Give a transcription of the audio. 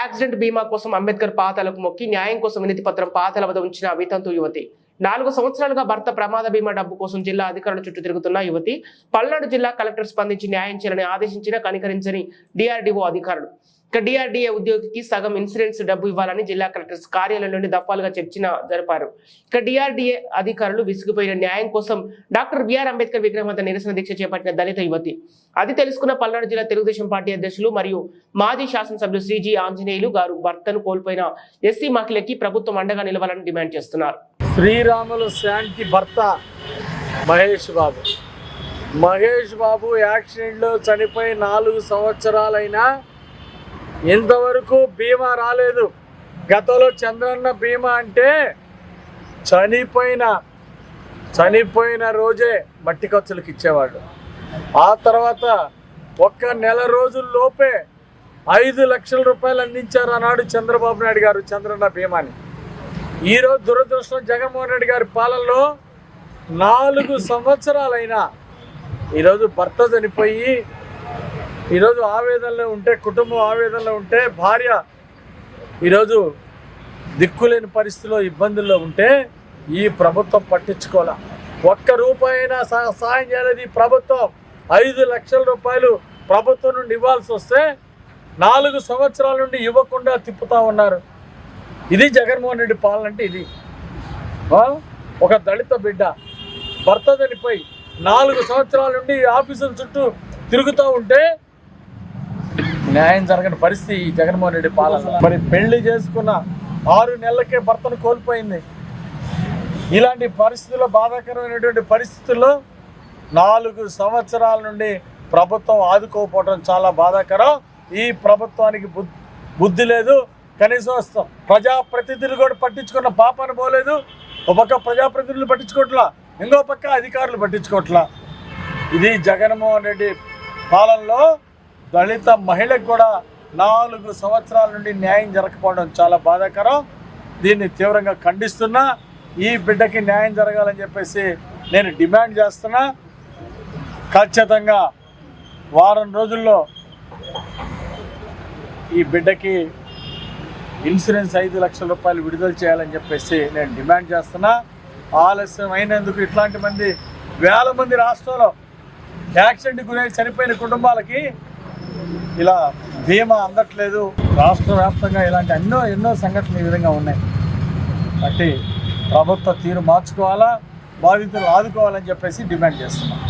Accident బీమా కోసం అంబేద్కర్ పాతలకు మొక్కి న్యాయం కోసం వినతి పత్రం పాతల వద్ద ఉంచిన వితంతు యువతి. నాలుగు సంవత్సరాలుగా భర్త ప్రమాద బీమా డబ్బు కోసం జిల్లా అధికారుల చుట్టూ తిరుగుతున్న యువతి పల్నాడు జిల్లా కలెక్టర్ స్పందించి న్యాయం చేయాలని ఆదేశించిన కనికరించని డిఆర్డీఓ అధికారులు. ఇక డిఆర్డీఏ ఉద్యోగికి సగం ఇన్సూరెన్స్ డబ్బు ఇవ్వాలని జిల్లా కలెక్టర్ కార్యాలయంలోని దఫాలుగా చర్చన జరిపారు. ఇక డిఆర్డీఏ అధికారులు విసిగిపోయిన న్యాయం కోసం డాక్టర్ బిఆర్ అంబేద్కర్ విగ్రహం వద్ద నిరసన దీక్ష చేపట్టిన దళిత యువతి. అది తెలుసుకున్న పల్నాడు జిల్లా తెలుగుదేశం పార్టీ అధ్యక్షులు మరియు మాజీ శాసనసభ్యులు శ్రీజీ ఆంజనేయులు గారు భర్తను కోల్పోయిన ఎస్సీ మహిళకి ప్రభుత్వం అండగా నిలవాలని డిమాండ్ చేస్తున్నారు. శ్రీరాములు శాంతి భర్త మహేష్ బాబు. మహేష్ బాబు యాక్సిడెంట్లో చనిపోయి నాలుగు సంవత్సరాలైనా ఇంతవరకు బీమా రాలేదు. గతంలో చంద్రన్న బీమా అంటే చనిపోయిన చనిపోయిన రోజే మట్టి ఖర్చులకు ఇచ్చేవాడు. ఆ తర్వాత ఒక్క నెల రోజుల్లోపే ఐదు లక్షల రూపాయలు అందించారు ఆనాడు చంద్రబాబు నాయుడు గారు చంద్రన్న బీమాని. ఈరోజు దురదృష్టం జగన్మోహన్ రెడ్డి గారి పాలనలో నాలుగు సంవత్సరాలైనా ఈరోజు భర్త చనిపోయి ఈరోజు ఆవేదనలో ఉంటే కుటుంబం ఆవేదనలో ఉంటే భార్య ఈరోజు దిక్కులేని పరిస్థితిలో ఇబ్బందుల్లో ఉంటే ఈ ప్రభుత్వం పట్టించుకోలే ఒక్క రూపాయి సహా- సహాయం చేయలేదు ఈ ప్రభుత్వం. ఐదు లక్షల రూపాయలు ప్రభుత్వం నుండి ఇవ్వాల్సి వస్తే నాలుగు సంవత్సరాల నుండి ఇవ్వకుండా తిప్పుతా ఉన్నారు. ఇది జగన్మోహన్ రెడ్డి పాలన అంటే ఇది. ఒక దళిత బిడ్డ భర్త చనిపోయి నాలుగు సంవత్సరాల నుండి ఆఫీసుల చుట్టూ తిరుగుతూ ఉంటే న్యాయం జరగని పరిస్థితి జగన్మోహన్ రెడ్డి పాలన మరి పెళ్ళి చేసుకున్న ఆరు నెలలకే భర్తను కోల్పోయింది. ఇలాంటి పరిస్థితుల్లో బాధాకరమైనటువంటి పరిస్థితుల్లో నాలుగు సంవత్సరాల నుండి ప్రభుత్వం ఆదుకోకపోవడం చాలా బాధాకరం. ఈ ప్రభుత్వానికి బుద్ధి బుద్ధి లేదు. కనీసం వస్తాం. ప్రజాప్రతినిధులు కూడా పట్టించుకున్న పాపాన్ని పోలేదు. ఒక పక్క ప్రజాప్రతినిధులు పట్టించుకోవట్లా ఇంకో పక్క అధికారులు పట్టించుకోవట్లా ఇది జగన్మోహన్ రెడ్డి పాలనలో దళిత మహిళకు కూడా నాలుగు సంవత్సరాల నుండి న్యాయం జరగకపోవడం చాలా బాధాకరం. దీన్ని తీవ్రంగా ఖండిస్తున్నా ఈ బిడ్డకి న్యాయం జరగాలని చెప్పేసి నేను డిమాండ్ చేస్తున్నా. ఖచ్చితంగా వారం రోజుల్లో ఈ బిడ్డకి ఇన్సూరెన్స్ ఐదు లక్షల రూపాయలు విడుదల చేయాలని చెప్పేసి నేను డిమాండ్ చేస్తున్నా. ఆలస్యం అయినందుకు ఇట్లాంటి మంది వేల మంది రాష్ట్రంలో యాక్సిడెంట్ గురై చనిపోయిన కుటుంబాలకి ఇలా బీమా అందట్లేదు. రాష్ట్ర వ్యాప్తంగా ఇలాంటి ఎన్నో ఎన్నో సంఘటనలు ఈ విధంగా ఉన్నాయి. కాబట్టి ప్రభుత్వ తీరు మార్చుకోవాలా బాధితులు ఆదుకోవాలని చెప్పేసి డిమాండ్ చేస్తున్నాం.